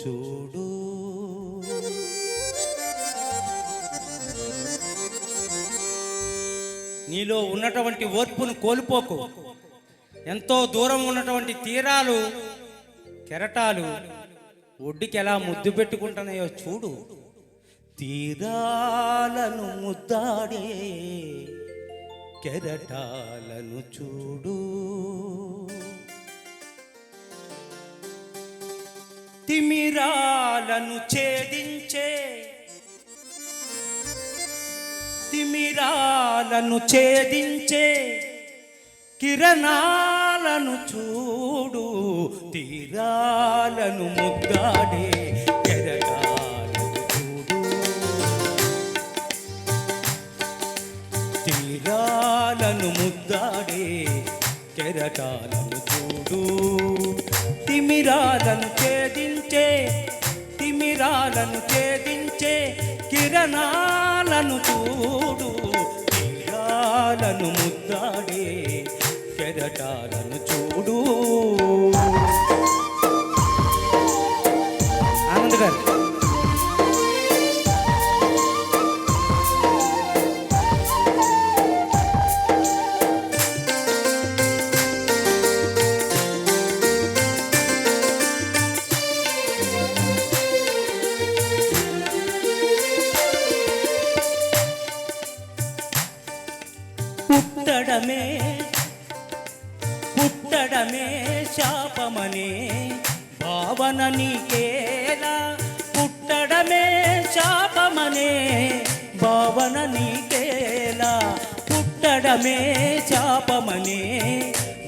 చూడు. నీలో ఉన్నటువంటి ఓర్పును కోల్పోకు. ఎంతో దూరం ఉన్నటువంటి తీరాలు కెరటాలు ఒడ్డుకి ఎలా ముద్దు పెట్టుకుంటున్నాయో చూడు. తీరాలను ముద్దాడే కెరటాలను చూడు. తిమిరాలను ఛేదించే తిమిరాలను ఛేదించే కిరణాలను చూడు తీరాలను ముద్దాడే తిమిరాలను ఛేదించే కిరణాలను చూడు తీరాలను ముద్దాడే కెరటాలను చూడు. పుట్టడమే పుట్టడమే శాపమనే. భావన నీకేలా పుట్టడమే శాపమనే. భావన నీకేలా పుట్టడమే శాపమనే.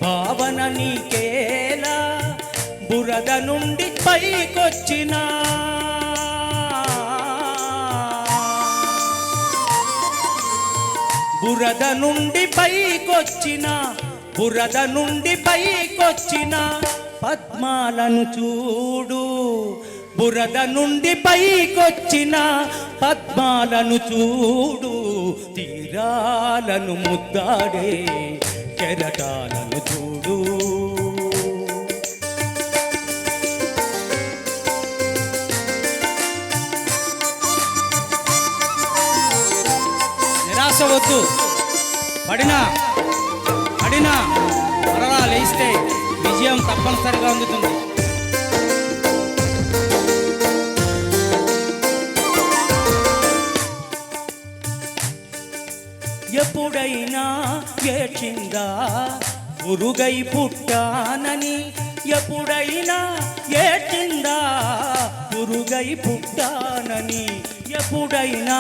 భావన నీకేలా బురద నుండి పైకొచ్చినా. బురద నుండి పైకొచ్చిన బురద నుండి పైకొచ్చిన పద్మాలను చూడు. బురద నుండి పైకొచ్చిన పద్మాలను చూడు. తీరాలను ముద్దాడే కెరటాలను చూడు. నిరాశ పడినా పడినా మరలా లేస్తే విజయం తప్పనిసరిగా అందుతుంది. ఎప్పుడైనా ఏడ్చిందా? పురుగై పుట్టానని ఎప్పుడైనా ఏడ్చిందా? పురుగై పుట్టానని ఎప్పుడైనా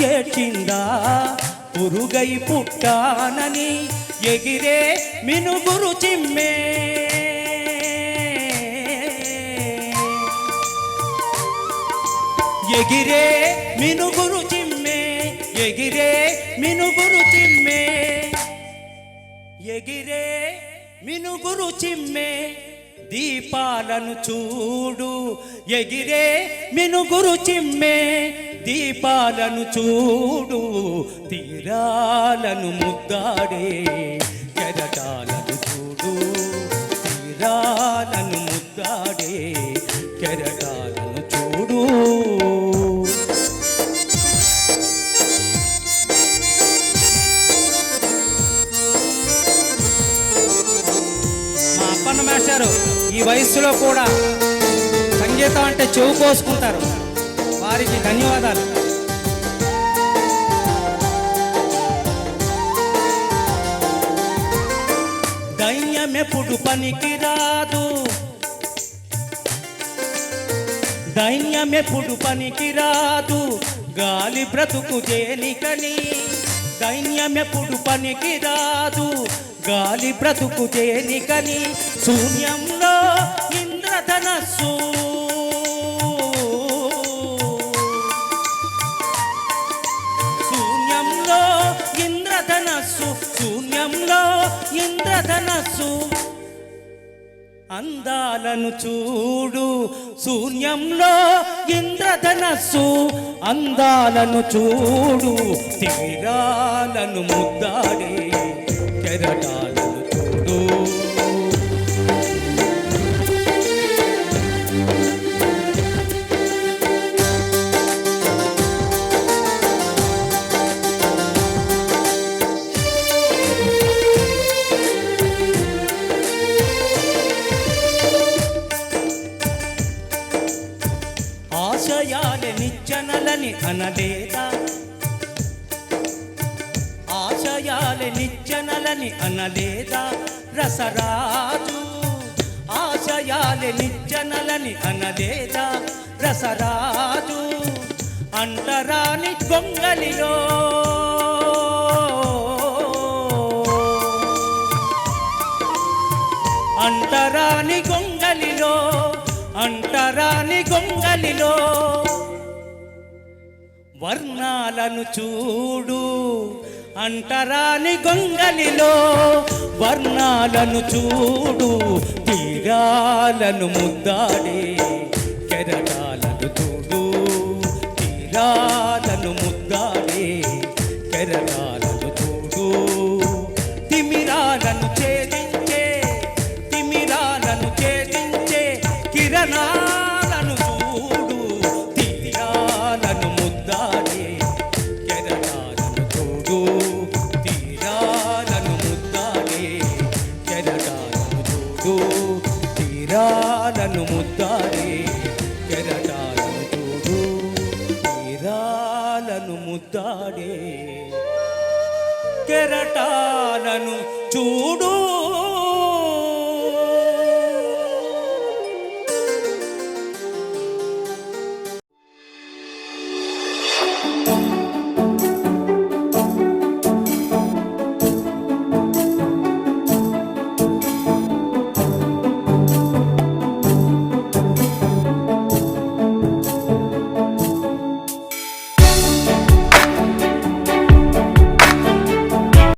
ఏడ్చిందా? పురుగై పుట్టానని ఎగిరే మినుగురు చిమ్మే. ఎగిరే మినుగురు చిమ్మే ఎగిరే మినుగురు చిమ్మే. ఎగిరే మినుగురు చిమ్మే. దీపాలను చూడు. ఎగిరే మినుగురు చిమ్మే దీపాలను చూడు. తీరాలను ముద్దాడే కెరటాలను చూడు. తీరాలను ముద్దాడే కెరటాలను వయస్సులో కూడా సంగీతం అంటే చెవు కోసుకుంటారు వారికి ధన్యవాదాలు. దైన్యమెప్పుడు పనికి రాదు. దైన్యమెప్పుడు పనికి రాదు. గాలి బ్రతుకు దేనికని దైన్యమెప్పుడు పనికి రాదు. గాలి బ్రతుకు దేనికని శూన్యంలో మనసు. శూన్యంలో ఇంద్రధనస్సు శూన్యంలో ఇంద్రధనస్సు. అందాలను చూడు శూన్యంలో ఇంద్రధనస్సు. అందాలను చూడు తీరాలను ముద్దాడే కెరటాలను చూడు. ఆశయాలే నిచ్చనలని అనలేదా ఆశయాలే నిచ్చనలని అనలేదా రసరాజు ఆశయాలే నిచ్చనలని అనలేదా రసరాజు అంటరాని గొంగలిలో. అంటరాని గొంగలిలో అంటరాని గొంగలిలో. వర్ణాలను చూడు. అంటరాని గొంగలిలో వర్ణాలను చూడు. తీరాలను ముద్దాడే కెరటాలను చూడు. తీరా ముద్దాడే కెరటాలను చూడు తీరాలను ముద్దాడే. కెరటాలను చూడు